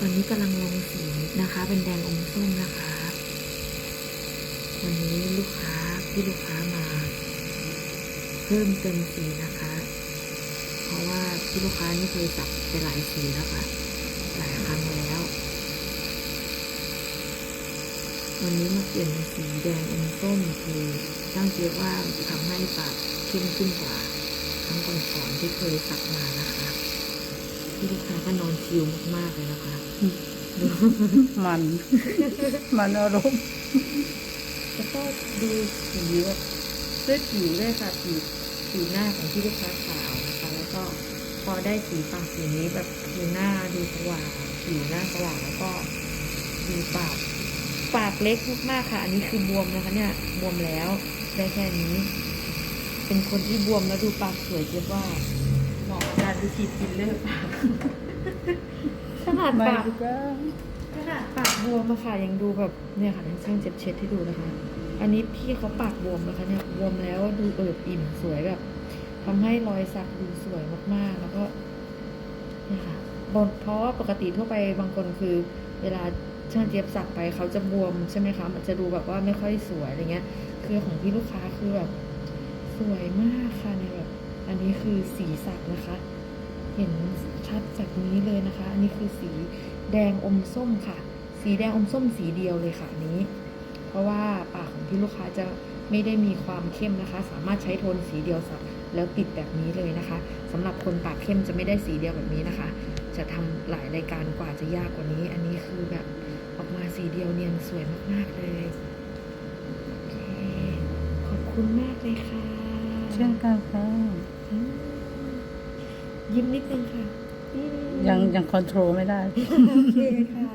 ตอนนี้กำลังลงสีนะคะ เป็นแดงอมส้มนะคะ วันนี้ลูกค้าที่ลูกค้ามา เพิ่มเติมสีนะคะ เพราะว่าที่ลูกค้านี่เคยสับไปหลายสีแล้วค่ะ หลายครั้งแล้ว วันนี้มาเปลี่ยนเป็นสีแดงอมส้มคือช่างเจี๊ยบว่าทำให้ปากเข้มขึ้นกว่า ครั้งก่อนๆที่เคยสักมานะคะ ที่ลูกค้าก็นอนชิลมากๆเลยนะคะดูมัน มันอารมณ์แล้วก็ดูสีแบบด้วยผิวด้วยค่ะผิวผิวหน้าของที่ลูกค้าขาวนะคะแล้วก็พอได้สีปากสีนี้แบบผิวหน้าดูสว่างผิวหน้าสว่างแล้วก็ดูปากปากเล็กมากๆค่ะ อันนี้คือบวมนะคะ เนี่ยบวมแล้วได้แค่นี้ เป็นคนที่บวมแล้วดูปากสวยเจี๊ยบว่า เหมาะกับการดูฉีดฟิลเลอร์ปากขนาดไม่ปากรู้จ้าขนาดปากบวมอะค่ะยังดูแบบเนี่ยค่ะช่างเจ็บเช็ดให้ดูนะคะ อันนี้พี่เขาปากบวมนะคะเนี่ยบวมแล้วดูเอิบอิ่มสวยแบบทำให้รอยสักดูสวยมากๆ แล้วก็เนี่ยค่ะบนเพราะว่าปกติทั่วไปบางคนคือ เวลาช่างเจี๊ยบสักไปเขาจะบวมใช่ไหมคะ มันจะดูแบบว่าไม่ค่อยสวยอะไรเงี้ย คือของพี่ลูกค้าคือแบบสวยมากค่ะในแบบ อันนี้คือสีสักนะคะ เห็นชัดจากนี้เลยนะคะ อันนี้คือสีแดงอมส้มค่ะ สีแดงอมส้มสีเดียวเลยค่ะนี้ เพราะว่าปากของพี่ลูกค้าจะไม่ได้มีความเข้มนะคะ สามารถใช้โทนสีเดียวสักแล้วติดแบบนี้เลยนะคะสำหรับคนปากเข้มจะไม่ได้สีเดียวแบบนี้นะคะ จะทำหลายรายการกว่าจะยากกว่านี้ อันนี้คือแบบออกมาสีเดียวเนียนสวยมาก ๆ เลยขอบคุณมากเลยค่ะ เช่นกันค่ะ ยิ้มนิดนึงค่ะ ยังยังคอนโทรลไม่ได้ โอเคค่ะ